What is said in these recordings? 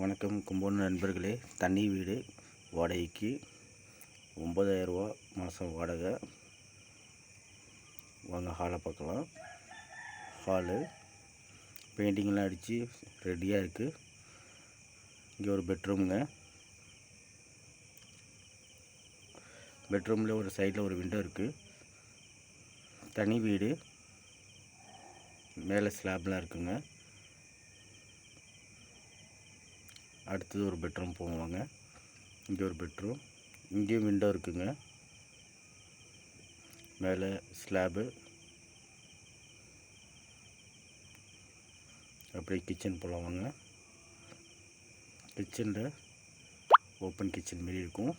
வணக்கம் கும்பகோணம் நண்பர்களே. தண்ணி வீடு வாடகைக்கு ஒம்பதாயிரரூவா மாதம் வாடகை. வாங்க ஹாலை பார்க்கலாம். ஹாலு பெயிண்டிங்லாம் அடித்து ரெடியாக இருக்குது இங்கே ஒரு பெட்ரூமுங்க பெட்ரூமில் ஒரு சைடில் ஒரு விண்டோ இருக்குது தனி வீடு மேலே ஸ்லாப்லாம் இருக்குங்க. அடுத்தது ஒரு பெட்ரூம் போவாங்க. இங்கே ஒரு பெட்ரூம். இங்கேயும் விண்டோ இருக்குங்க. மேலே ஸ்லாபு அப்படியே கிச்சன் போகலாமாங்க கிச்சனில் ஓப்பன் கிச்சன் மாரி இருக்கும்.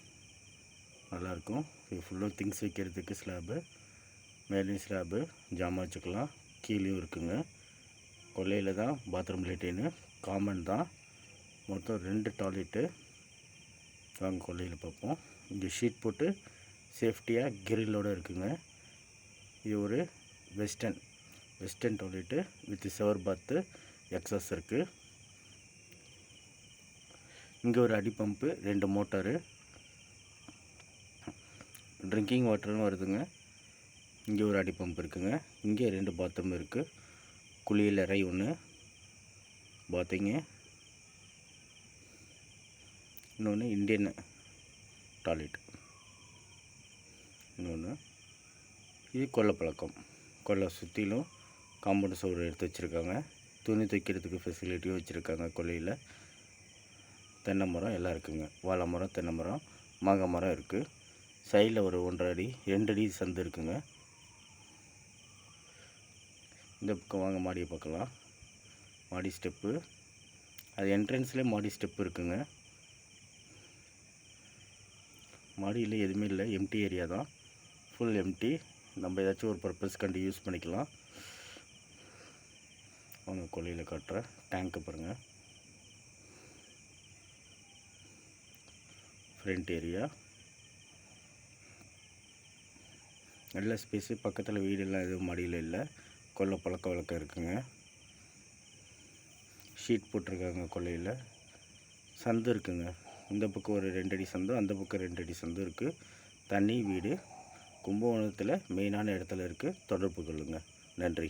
நல்லாயிருக்கும் இது ஃபுல்லாக திங்ஸ் வைக்கிறதுக்கு ஸ்லாபு மேலேயும் ஸ்லாபு ஜாமான் வச்சுக்கலாம். கீழேயும் இருக்குங்க. கொல்லையில் தான் பாத்ரூம் லேட்டின்னு. காமன் தான். மொத்தம் ரெண்டு டாய்லெட்டு. வாங்க கொல்லையில் பார்ப்போம். இங்கே ஷீட் போட்டு சேஃப்டியாக கிரில்லோடு இருக்குங்க. இது ஒரு western western toilet with shower bath access இருக்குது இங்கே ஒரு அடி பம்பு ரெண்டு மோட்டாரு. ட்ரிங்கிங் வாட்டரும் வருதுங்க. இங்கே ஒரு அடி பம்ப் இருக்குங்க. இங்கே ரெண்டு பாத்ரூம் இருக்குது குளியல் அறை ஒன்று பார்த்தீங்க இன்னொன்று இந்தியன் டாய்லெட். இன்னொன்று இது கொல்லை பழக்கம். கொல்லை சுற்றிலும் காம்பவுண்ட் சோறு எடுத்து வச்சுருக்காங்க. துணி தைக்கிறதுக்கு ஃபெசிலிட்டியும் வச்சுருக்காங்க கொல்லையில். தென்னை மரம் எல்லாம் இருக்குங்க. வாழை மரம் தென்னை மரம் மாங்காய் மரம் இருக்குது சைடில் ஒரு ஒன்றரை அடி ரெண்டு அடி சந்து இருக்குங்க. இந்த பக்கம் வாங்க மாடியை பார்க்கலாம். மாடி ஸ்டெப்பு அது என்ட்ரன்ஸ்லேயே மாடி ஸ்டெப்பு இருக்குங்க. மாடியில் எதுவுமே இல்லை. எம்டி ஏரியா தான். ஃபுல் எம்டி நம்ம ஏதாச்சும் ஒரு பர்பஸ் கண்டு யூஸ் பண்ணிக்கலாம். அவங்க கொல்லையில் காட்டுற டேங்க்கு பாருங்கள் ஃப்ரண்ட் ஏரியா நல்ல ஸ்பேஸு பக்கத்தில் வீடெல்லாம் எதுவும் மாடியில் இல்லை. கொல்லை பழக்க வழக்கம் இருக்குங்க. ஷீட் போட்டிருக்காங்க கொல்லையில் சந்து இருக்குங்க. இந்த பக்கம் ஒரு ரெண்டடி சந்து அந்த பக்கம் ரெண்டடி சந்து இருக்குது தண்ணி வீடு. கும்பகோணத்தில் மெயினான இடத்துல இருக்குது தொடர்பு கொள்ளுங்கள் நன்றி.